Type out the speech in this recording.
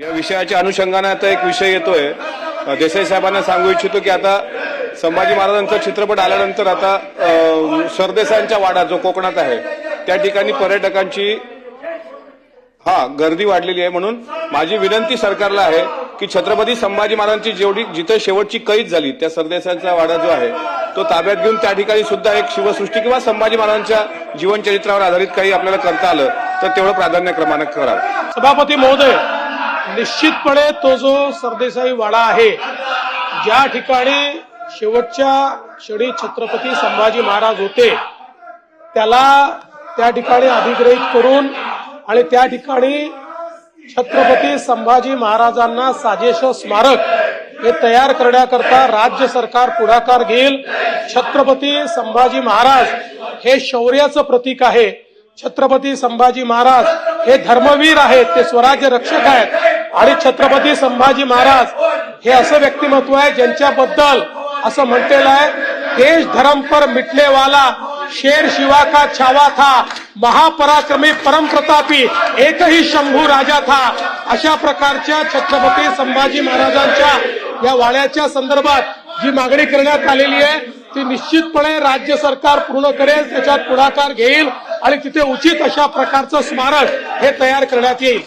या विषयाच्या अनुषंगाने आता एक विषय येतोय. देसाई साहेबांना सांगू इच्छितो की आता संभाजी महाराजांचा चित्रपट आल्यानंतर आता सरदेसांच्या वाडा जो कोकणात आहे त्या ठिकाणी पर्यटकांची हा गर्दी वाढलेली आहे म्हणून माझी विनंती सरकारला आहे की छत्रपती संभाजी महाराजांची जेवढी जिथे शेवटची कैद झाली त्या सरदेसांचा वाडा जो आहे तो ताब्यात घेऊन त्या ठिकाणी सुद्धा एक शिवसृष्टी किंवा संभाजी महाराजांच्या जीवनचरित्रावर आधारित काही आपल्याला करता आलं तर तेवढं प्राधान्य क्रमांक करावं. सभापती महोदय निश्चितपणे तो जो सरदेसाई वाडा आहे ज्या ठिकाणी शेवटच्या क्षणी छत्रपती संभाजी महाराज होते त्याला त्या ठिकाणी अधिग्रहित करून आणि त्या ठिकाणी छत्रपती संभाजी महाराजांना साजेश स्मारक हे तयार करण्याकरता राज्य सरकार पुढाकार घेईल. छत्रपती संभाजी महाराज हे शौर्याचं प्रतीक आहे. छत्रपती संभाजी महाराज हे धर्मवीर आहेत ते स्वराज्य रक्षक आहेत. आणि छत्रपती संभाजी महाराज हे असं व्यक्तिमत्व आहे ज्यांच्याबद्दल असं म्हटलेलं आहे देश धर्म पर मिटने वाला शेर शिवा का छावा था महापराक्रमी परम प्रतापी एकही शंभू राजा था. अशा प्रकारच्या छत्रपती संभाजी महाराजांच्या या वाड्याच्या संदर्भात जी मागणी करण्यात आलेली आहे ती निश्चितपणे राज्य सरकार पूर्ण करेल त्याच्यात पुढाकार घेईल आणि तिथे उचित अशा प्रकारचं स्मारक हे तयार करण्यात येईल.